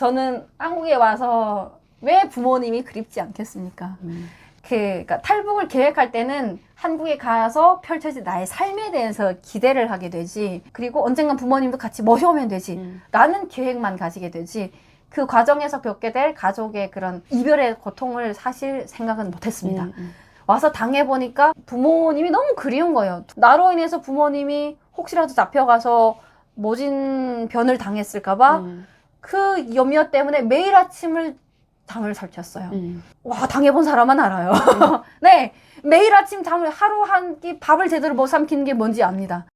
저는 한국에 와서 왜 부모님이 그립지 않겠습니까? 음. 그, 그러니까 탈북을 계획할 때는 한국에 가서 펼쳐질 나의 삶에 대해서 기대를 하게 되지. 그리고 언젠간 부모님도 같이 모셔오면 되지. 음. 라는 계획만 가지게 되지. 그 과정에서 겪게 될 가족의 그런 이별의 고통을 사실 생각은 못했습니다. 음, 음. 와서 당해보니까 부모님이 너무 그리운 거예요. 나로 인해서 부모님이 혹시라도 잡혀가서 모진 변을 당했을까봐 음. 그 염려 때문에 매일 아침을 잠을 설쳤어요. 음. 와, 당해본 사람은 알아요. 네. 매일 아침 잠을 하루 한 끼 밥을 제대로 못 삼키는 게 뭔지 압니다.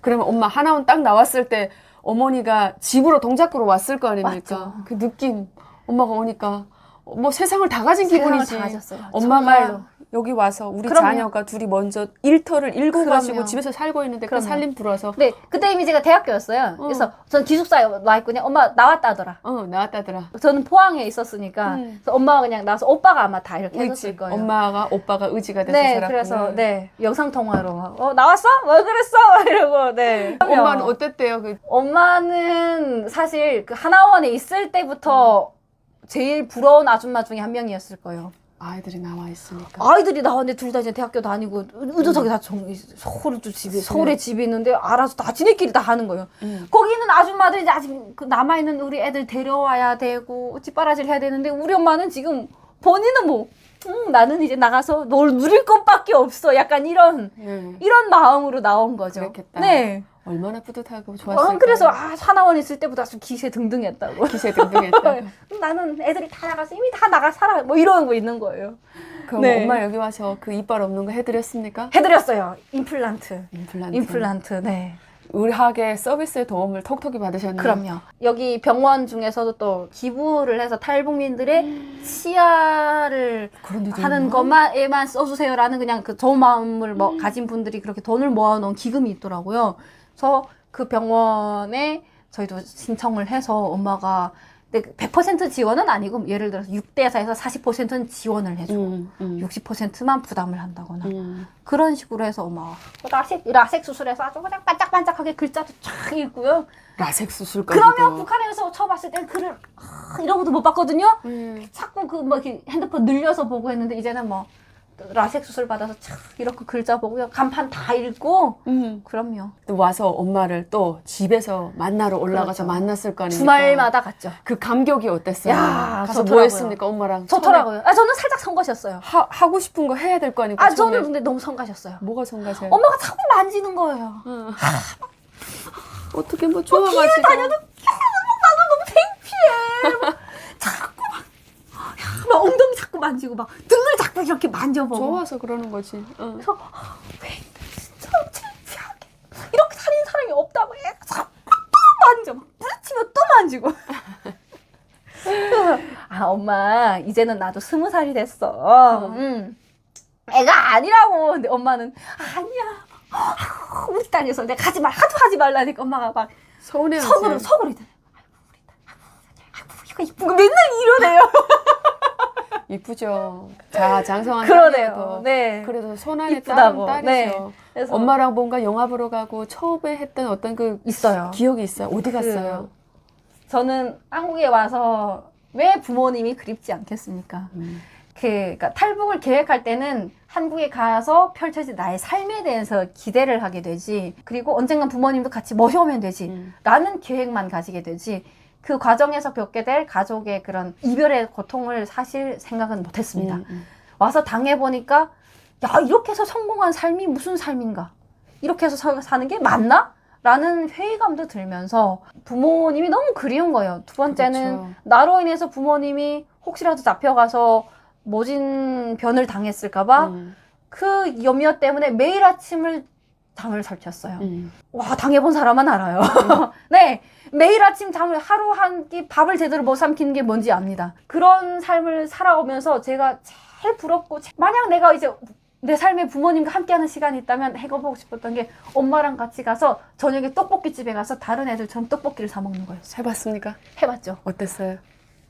그러면 엄마 하나원 딱 나왔을 때 어머니가 집으로 동작구로 왔을 거 아닙니까? 맞죠. 그 느낌 엄마가 오니까 뭐 세상을 다 가진 세상을 기분이지. 다 가졌어요. 엄마가 정말로. 여기 와서 우리 그럼요. 자녀가 둘이 먼저 일터를 일고 가지고 그럼요. 집에서 살고 있는데 그. 살림 불어서 네, 그때 이미 제가 대학교였어요. 어. 그래서 전 기숙사에 와 있거든요. 엄마 나왔다 하더라. 어 나왔다더라. 저는 포항에 있었으니까 음. 그래서 엄마가 그냥 나와서 오빠가 아마 다 이렇게. 해줬을 거예요. 엄마가 오빠가 의지가 돼서 네, 살았구나. 그래서 네 영상 통화로 막, 어 나왔어? 왜 그랬어? 막 이러고 네. 엄마는 어땠대요? 그 엄마는 사실 그 하나원에 있을 때부터 제일 부러운 아줌마 중에 한 명이었을 거예요. 아이들이 나와 있으니까. 아이들이 나왔는데 둘 다 이제 대학교 다니고 의도적이 다 정, 서울도 집이 서울에 집이 있는데 알아서 다 지네끼리 다 하는 거예요. 음. 거기 있는 아줌마들이 이제 아직 그 남아 있는 우리 애들 데려와야 되고 뒷바라지를 해야 되는데 우리 엄마는 지금 본인은 뭐 음, 나는 이제 나가서 널 누릴 것밖에 없어. 약간 이런 네. 이런 마음으로 나온 거죠. 그랬겠다. 네. 얼마나 뿌듯하고 좋았을까. 어, 그래서 아 하나원 있을 때보다 좀 기세 등등했다고. 기세 등등했다. 나는 애들이 다 나가서 이미 다 나가 살아. 뭐 이런 거 있는 거예요. 그럼 네. 엄마 여기 와서 그 이빨 없는 거 해드렸습니까? 해드렸어요. 임플란트. 임플란트. 임플란트. 네. 의학의 서비스의 도움을 톡톡히 받으셨네요. 그럼요. 여기 병원 중에서도 또 기부를 해서 탈북민들의 치아를 그런 데도 하는? 것만에만 써주세요라는 그냥 그 좋은 마음을 뭐 가진 분들이 그렇게 돈을 모아놓은 기금이 있더라고요. 그래서 그 병원에 저희도 신청을 해서 엄마가 근데 100% 지원은 아니고 예를 들어서 6대 4에서 40%는 지원을 해주고 음, 음, 60%만 부담을 한다거나 음. 그런 식으로 해서 엄마가 라섹, 라섹 수술해서 아주 그냥 반짝반짝하게 글자도 쫙 읽고요. 라섹 수술까지. 그러면 북한에서 처음 봤을 땐 글을 아, 이런 것도 못 봤거든요. 음. 자꾸 그 뭐 이렇게 핸드폰 늘려서 보고 했는데 이제는 뭐 라섹 수술 받아서 촥 이렇게 글자 보고요. 간판 다 읽고 음. 그럼요. 또 와서 엄마를 또 집에서 만나러 올라가서 그렇죠. 만났을 거 아닙니까? 주말마다 갔죠. 그 감격이 어땠어요? 야, 가서 뭐 좋더라고요. 했습니까 엄마랑? 좋더라고요. 아 저는 살짝 성가셨어요. 하, 하고 싶은 거 해야 될 거 아닙니까? 아. 저는 근데 너무 성가셨어요. 뭐가 성가세요? 엄마가 자꾸 만지는 거예요. 응. 어떻게 뭐 좋아가지고 나도 너무 창피해. 막 자꾸 막, 엉덩이 자꾸 만지고 막 등을 자꾸 이렇게 만져보고. 좋아서 그러는 거지. 응. 그래서 아, 왜 진짜 창피하게 이렇게 살인 사람이 없다고 해 자꾸 또 만져 막 부딪히면 또 만지고 아 엄마 이제는 나도 스무 살이 됐어 음. 애가 아니라고 근데 엄마는 아니야 아, 우리 딸에서 내가 하지 말 하도 하지 말라니까 엄마가 막 서운해하지. 속으로 속으로 이제 아이고 우리 딸 아이고 이거 이쁜 거 맨날 이러네요 이쁘죠. 자 장성한 그러네요 네 그래도 손안에 이쁘다고. 딸은 네. 딸이죠. 그래서 엄마랑 뭔가 영화 보러 가고 처음에 했던 어떤 그 있어요 기억이 있어요. 어디 갔어요? 저는 한국에 와서 왜 부모님이 그립지 않겠습니까? 음. 그, 그러니까 탈북을 계획할 때는 한국에 가서 펼쳐질 나의 삶에 대해서 기대를 하게 되지. 그리고 언젠간 부모님도 같이 모셔오면 되지. 음. 라는 계획만 가지게 되지. 그 과정에서 겪게 될 가족의 그런 이별의 고통을 사실 생각은 못했습니다. 음, 음. 와서 당해보니까, 야, 이렇게 해서 성공한 삶이 무슨 삶인가? 이렇게 해서 사- 사는 게 맞나? 라는 회의감도 들면서 부모님이 너무 그리운 거예요. 두 번째는 그렇죠. 나로 인해서 부모님이 혹시라도 잡혀가서 모진 변을 당했을까봐 음, 그 염려 때문에 매일 아침을 잠을 설쳤어요. 음. 와, 당해본 사람은 알아요. 네. 매일 아침 잠을 하루 한 끼 밥을 제대로 못 삼키는 게 뭔지 압니다. 그런 삶을 살아오면서 제가 제일 부럽고, 제- 만약 내가 이제 내 삶에 부모님과 함께하는 시간이 있다면 해보고 싶었던 게 엄마랑 같이 가서 저녁에 떡볶이 집에 가서 다른 애들처럼 떡볶이를 사 먹는 거예요. 해봤습니까? 해봤죠. 어땠어요?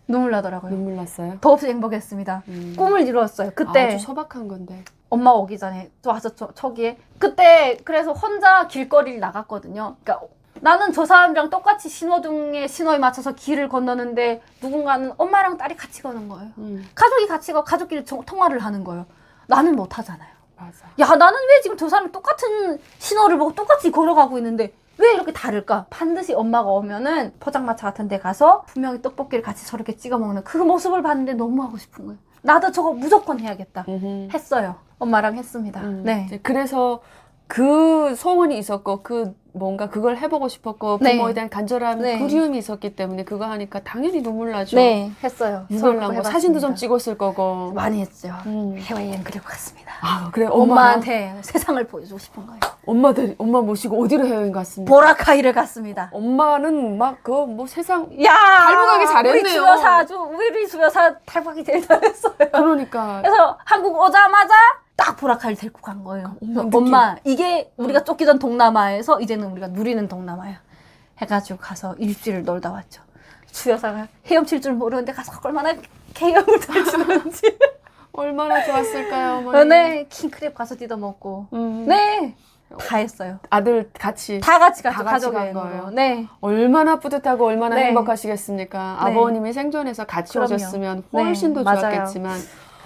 눈물 나더라고요. 눈물 났어요? 더없이 행복했습니다. 음. 꿈을 이루었어요. 그때 아주 소박한 건데. 엄마 오기 전에 저 와서 저, 저기에 그때 그래서 혼자 길거리를 나갔거든요. 그러니까 나는 저 사람이랑 똑같이 신호등에 신호에 맞춰서 길을 건너는데 누군가는 엄마랑 딸이 같이 가는 거예요. 음, 가족이 같이 가 가족끼리 정- 통화를 하는 거예요. 나는 못 하잖아요. 맞아. 야, 나는 왜 지금 저 사람이 똑같은 신호를 보고 똑같이 걸어가고 있는데 왜 이렇게 다를까? 반드시 엄마가 오면은 포장마차 같은 데 가서 분명히 떡볶이를 같이 저렇게 찍어 먹는 그 모습을 봤는데 너무 하고 싶은 거예요. 나도 저거 무조건 해야겠다. 음흠. 했어요. 엄마랑 했습니다. 음, 네. 이제 그래서 그 소원이 있었고 그 뭔가 그걸 해보고 싶었고 네. 부모에 대한 간절한 네. 그리움이 있었기 때문에 그거 하니까 당연히 눈물 나죠. 네, 했어요. 눈물 나고 해봤습니다. 사진도 좀 찍었을 거고. 많이 했죠. 음. 해외여행 그리고 갔습니다. 아 그래 엄마 엄마한테 세상을 보여주고 싶은 거예요. 엄마들 엄마 모시고 어디로 해외여행 갔습니까? 보라카이를 갔습니다. 엄마는 막 그 뭐 세상 야, 달고가기 잘했네요. 우리 주여사 아주 우리 주여사 달고가기 제일 잘했어요. 그러니까 그래서 한국 오자마자 딱 보라카이를 데리고 간 거예요. 엄마 그래서 엄마 이게 우리가 쫓기던 동남아에서 이제는 우리가 누리는 동남아야. 해가지고 가서 일주일 놀다 왔죠. 주여사가 헤엄칠 줄 모르는데 가서 얼마나 헤엄을 잘 치는지. 얼마나 좋았을까요, 어머니? 네, 킹크랩 가서 뜯어 먹고. 음, 네, 다 했어요. 아들 같이 다 같이 갔죠. 다 같이 가족 간. 거예요. 네. 얼마나 뿌듯하고 얼마나 네. 행복하시겠습니까? 네. 아버님이 생존해서 같이 그럼요. 오셨으면 네, 훨씬 더 맞아요. 좋았겠지만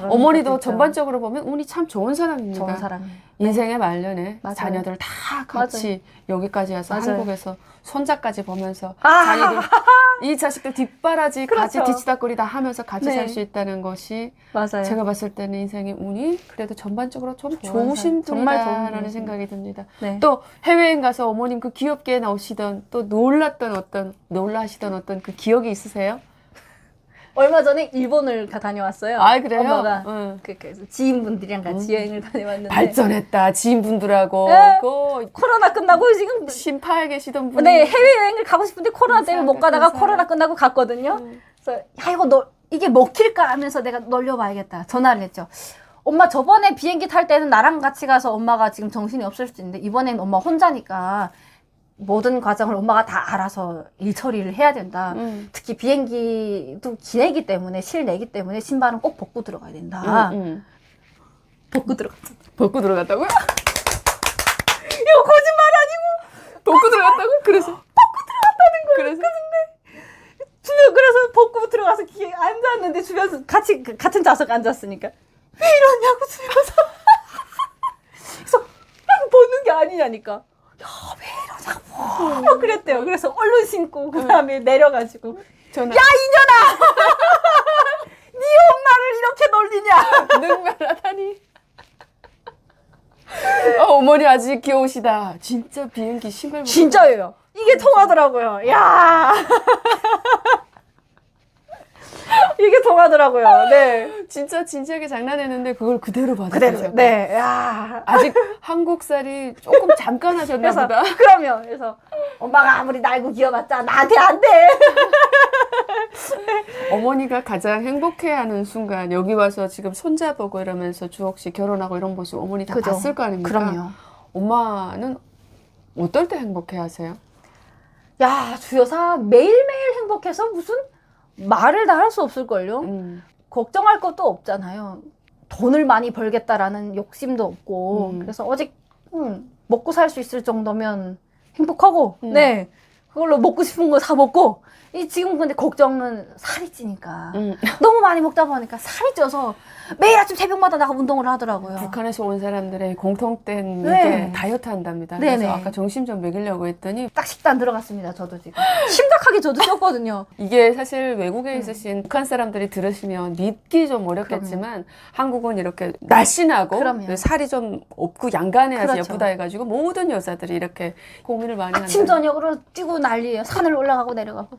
어머니도 진짜 전반적으로 보면 운이 참 좋은 사람입니다. 좋은 사람이에요. 인생의 말년에 맞아요. 자녀들 다 같이 여기까지 와서 맞아요. 한국에서 손자까지 보면서 아! 자녀들 이 자식들 뒷바라지 같이 그렇죠. 뒤치다거리다 하면서 같이 네. 살수 있다는 것이 맞아요. 제가 봤을 때는 인생의 운이 그래도 전반적으로 좀 좋으신 사람, 분이다라는. 생각이 듭니다. 네. 또 해외여행 가서 어머님 그 귀엽게 나오시던 또 놀랐던 어떤 놀라시던 어떤 그 기억이 있으세요? 얼마 전에 일본을 가 다녀왔어요. 아 그래요? 엄마가 응. 그, 그 지인분들이랑 같이 여행을 다녀왔는데 발전했다 지인분들하고 네. 그 코로나 끝나고 지금 심파에 계시던 분이 네 해외 여행을 가고 싶은데 코로나 때문에 못 가다가 감사해요. 코로나 끝나고 갔거든요. 음. 그래서 야 이거 너 이게 먹힐까 하면서 내가 놀려봐야겠다 전화를 했죠. 엄마 저번에 비행기 탈 때는 나랑 같이 가서 엄마가 지금 정신이 없을 수도 있는데 이번엔 엄마 혼자니까 모든 과정을 엄마가 다 알아서 일 처리를 해야 된다. 음. 특히 비행기도 기내기 때문에 실내기 때문에 신발은 꼭 벗고 들어가야 된다. 음, 음. 벗고 들어갔죠. 벗고 들어갔다고요? 이거 거짓말 아니고 벗고 들어갔다고? 그래서 벗고 들어갔다는 거예요. 그래서 주변 그래서 벗고 들어가서 기에 앉았는데 주변에서 같이 그 같은 좌석 앉았으니까 왜 이러냐고 주변에서 그래서 난 벗는 게 아니냐니까 야왜 막 그랬대요. 그래서 얼른 신고 그 다음에 내려가지고 전화 야 이년아 네 엄마를 이렇게 놀리냐 능멸하다니. 어, 어머니 아직 귀여우시다. 진짜 비행기 신발 벗고 진짜예요. 이게 통하더라고요. 야 이게 통하더라고요. 네. 진짜 진지하게 장난했는데 그걸 그대로 그대로. 받아들여서 네. 야. 아직 한국살이 조금 잠깐 하셨나 그래서 보다. 그러면 그래서 엄마가 아무리 날고 기어봤자 나한테 안 돼. 어머니가 가장 행복해하는 순간 여기 와서 지금 손자보고 이러면서 주옥 씨 결혼하고 이런 모습 어머니 다 그죠. 봤을 거 아닙니까? 그럼요. 엄마는 어떨 때 행복해하세요? 야 주여사 매일매일 행복해서 무슨 말을 다 할 수 없을걸요. 음. 걱정할 것도 없잖아요. 돈을 많이 벌겠다라는 욕심도 없고 음. 그래서 어직 음, 먹고 살 수 있을 정도면 행복하고 음. 네 그걸로 먹고 싶은 거 사 먹고 이 지금 근데 걱정은 살이 찌니까 음. 너무 많이 먹다 보니까 살이 쪄서 매일 아침 새벽마다 나가 운동을 하더라고요. 북한에서 온 사람들의 공통된 네. 다이어트 한답니다. 네네. 그래서 아까 점심 좀 먹이려고 했더니 딱 식단 들어갔습니다. 저도 지금 심각하게 저도 쪘거든요. 이게 사실 외국에 음. 있으신 북한 사람들이 들으시면 믿기 좀 어렵겠지만 한국은 이렇게 날씬하고 그럼요. 살이 좀 없고 양간해야지 그렇죠. 예쁘다 해가지고 모든 여자들이 이렇게 고민을 많이 아침 한다. 저녁으로 뛰고 난리예요. 산을 올라가고 내려가고.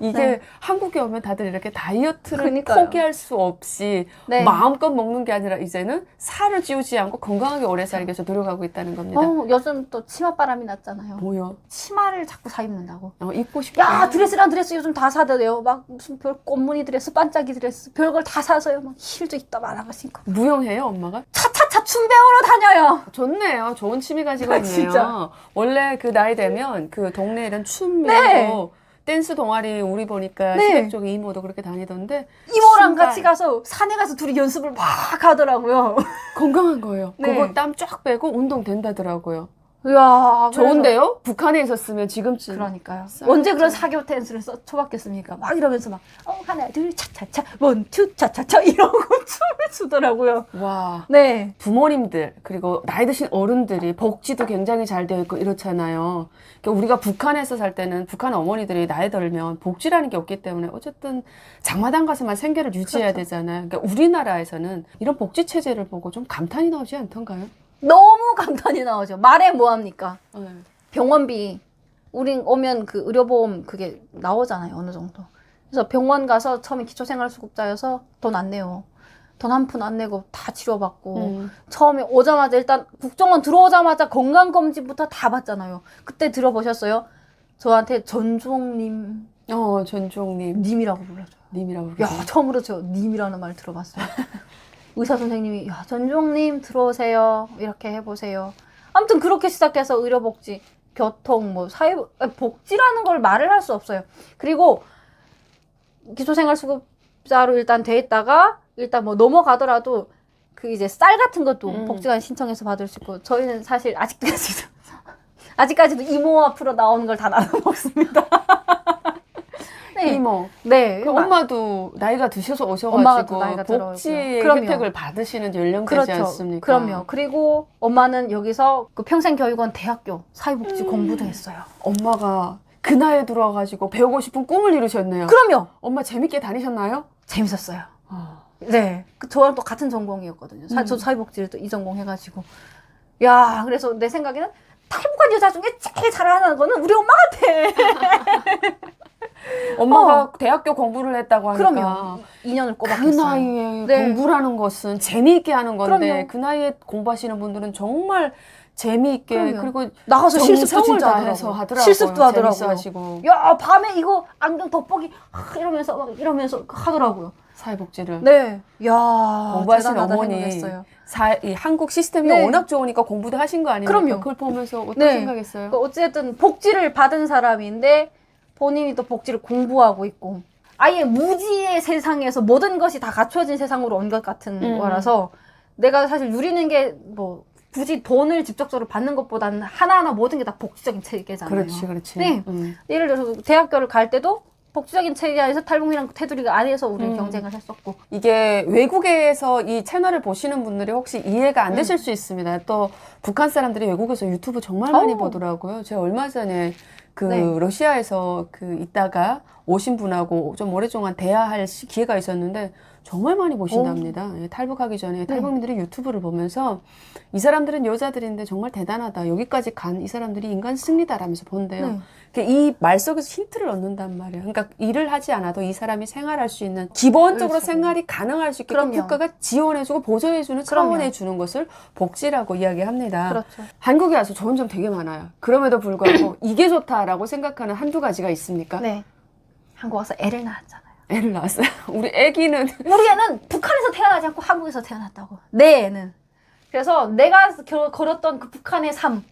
이게 네. 한국에 오면 다들 이렇게 다이어트를 그러니까요. 포기할 수 없이 네. 마음껏 먹는 게 아니라 이제는 살을 찌우지 않고 건강하게 오래 살기 위해서 노력하고 있다는 겁니다. 어, 요즘 또 치맛바람이 났잖아요. 뭐요? 치마를 자꾸 사 입는다고. 어, 입고 싶다. 야 드레스랑 드레스 요즘 다 사대요. 막 무슨 별 꽃무늬 드레스, 반짝이 드레스, 별걸 다 사서요. 막 힐도 있다 말아가 신고. 무용해요, 엄마가? 차차차 춤 배우러 다녀요. 좋네요. 좋은 취미 가지고 아, 있네요. 진짜. 원래 그 나이 되면 그 동네 이런 춤 이고 네. 댄스 동아리 우리 보니까 네. 시댁 쪽에 이모도 그렇게 다니던데 이모랑 신발. 같이 가서 산에 가서 둘이 연습을 막 하더라고요. 건강한 거예요. 네. 그거 땀 쫙 빼고 운동 된다더라고요. 이야, 좋은데요? 북한에 있었으면 지금쯤. 그러니까요. 언제 그런 좀. 사교 댄스를 써, 쳐봤겠습니까? 막 이러면서 막, 어, 하나, 둘, 차차차, 원, 투, 차차차, 이러고 춤을 추더라고요. 와. 네. 부모님들 그리고 나이 드신 어른들이 복지도 굉장히 잘 되어 있고 이렇잖아요. 그러니까 우리가 북한에서 살 때는 북한 어머니들이 나이 들면 복지라는 게 없기 때문에 어쨌든 장마당 가서만 생계를 유지해야 그렇죠. 되잖아요. 그러니까 우리나라에서는 이런 복지 체제를 보고 좀 감탄이 나오지 않던가요? 너무 감탄이 나오죠. 말해 뭐합니까? 네. 병원비, 우린 오면 그 의료보험 그게 나오잖아요. 어느 정도. 그래서 병원 가서 처음에 기초생활수급자여서 돈 안 내요. 돈 한 푼 안 내고 다 치료받고. 음. 처음에 오자마자 일단 국정원 들어오자마자 건강검진부터 다 받잖아요. 그때 들어보셨어요? 저한테 전종님, 어, 전종님 님이라고 불러줘요. 님이라고 야, 그러죠. 처음으로 저 님이라는 말 들어봤어요. 의사 선생님이, 야, 전종님 들어오세요. 이렇게 해보세요. 아무튼 그렇게 시작해서 의료복지, 교통, 뭐, 사회, 복지라는 걸 말을 할 수 없어요. 그리고 기초생활수급자로 일단 돼 있다가, 일단 뭐 넘어가더라도, 그 이제 쌀 같은 것도 음. 복지관 신청해서 받을 수 있고, 저희는 사실 아직까지도, 아직까지도 이모 앞으로 나오는 걸 다 나눠 먹습니다. 네. 이모. 네. 그 엄마도 나이가 드셔서 엄마가 오셔가지고 나이가 들어오고요. 복지 그럼요. 혜택을 받으시는 연령대지 그렇죠. 않습니까? 그럼요. 그리고 엄마는 여기서 그 평생교육원 대학교 사회복지 음. 공부도 했어요. 엄마가 그 나이에 들어와가지고 배우고 싶은 꿈을 이루셨네요. 그럼요. 엄마 재밌게 다니셨나요? 재밌었어요. 어. 네. 그 저랑 또 같은 전공이었거든요. 사, 음. 저 사회복지를 또 이 전공 해가지고. 야, 그래서 내 생각에는 탈북한 여자 중에 제일 잘하는 거는 우리 엄마 같아. 엄마가 대학교 공부를 했다고 하니까 어. 그럼요. 2년을 그 꼬박했어요. 나이에 네. 공부라는 것은 재미있게 하는 건데 그럼요. 그 나이에 공부하시는 분들은 정말 재미있게 그럼요. 그리고 나가서 실습도 정성을 진짜 다해서 하더라고요. 하더라고요. 실습도 하더라고요. 하시고 야, 밤에 이거 안경 덮어기 아, 이러면서 막 이러면서 하더라고요. 사회복지를 네. 야, 공부하신 대단하다 어머니. 생각했어요. 사, 이 한국 시스템이 네. 워낙 좋으니까 공부도 하신 거 아닙니까? 그럼요. 그걸 보면서 어떤 네. 생각했어요? 그 어쨌든 복지를 받은 사람인데 본인이 또 복지를 공부하고 있고 아예 무지의 세상에서 모든 것이 다 갖춰진 세상으로 온 것 같은 음. 거라서 내가 사실 누리는 게 뭐 굳이 돈을 직접적으로 받는 것보다는 하나하나 모든 게 다 복지적인 체계잖아요. 그렇지, 그렇지. 네. 음. 예를 들어서 대학교를 갈 때도 복지적인 체계 안에서 탈북이랑 테두리가 안에서 우리는 음. 경쟁을 했었고 이게 외국에서 이 채널을 보시는 분들이 혹시 이해가 안 되실 음. 수 있습니다. 또 북한 사람들이 외국에서 유튜브 정말 많이 어우. 보더라고요. 제가 얼마 전에 그 네. 러시아에서 그 있다가 오신 분하고 좀 오랫동안 대화할 시- 기회가 있었는데 정말 많이 보신답니다. 예, 탈북하기 전에 네. 탈북민들이 유튜브를 보면서 이 사람들은 여자들인데 정말 대단하다. 여기까지 간 이 사람들이 인간 승리다라면서 본대요. 네. 이 말 속에서 힌트를 얻는단 말이에요. 그러니까 일을 하지 않아도 이 사람이 생활할 수 있는 기본적으로 그렇죠. 생활이 가능할 수 있게끔 그럼요. 국가가 지원해주고 보조해주는. 차원에 주는 것을 복지라고 이야기합니다. 그렇죠. 한국에 와서 좋은 점 되게 많아요. 그럼에도 불구하고 이게 좋다라고 생각하는 한두 가지가 있습니까? 네. 한국 와서 애를 낳았잖아요. 애를 낳았어요. 우리 애기는 우리 애는 북한에서 태어나지 않고 한국에서 태어났다고. 내 애는. 그래서 내가 겨- 걸었던 그 북한의 삶,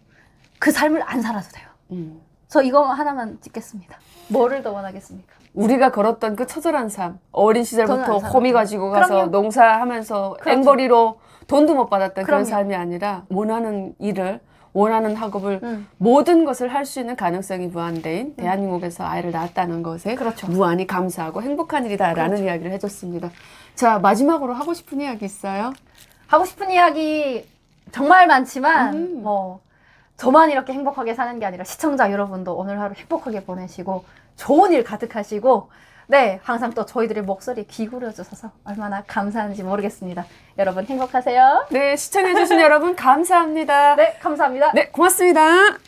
그 삶을 안 살아도 돼요. 음, 저 이거 하나만 찍겠습니다. 뭐를 더 원하겠습니까? 우리가 걸었던 그 처절한 삶, 어린 시절부터. 호미 가지고 가서 그럼요. 농사하면서 그렇죠. 앵벌이로 돈도 못 받았던 그런 그럼요. 삶이 아니라 원하는 일을 원하는 학업을 음. 모든 것을 할 수 있는 가능성이 무한대인 대한민국에서 아이를 낳았다는 것에 그렇죠. 무한히 감사하고 행복한 일이다라는 이야기를 해줬습니다. 자 마지막으로 하고 싶은 이야기 있어요? 하고 싶은 이야기 정말 많지만 음. 뭐 저만 이렇게 행복하게 사는 게 아니라 시청자 여러분도 오늘 하루 행복하게 보내시고 좋은 일 가득하시고 네 항상 또 저희들의 목소리 귀구려 주셔서 얼마나 감사한지 모르겠습니다. 여러분 행복하세요. 네 시청해주신 여러분 감사합니다. 네 감사합니다. 네 고맙습니다.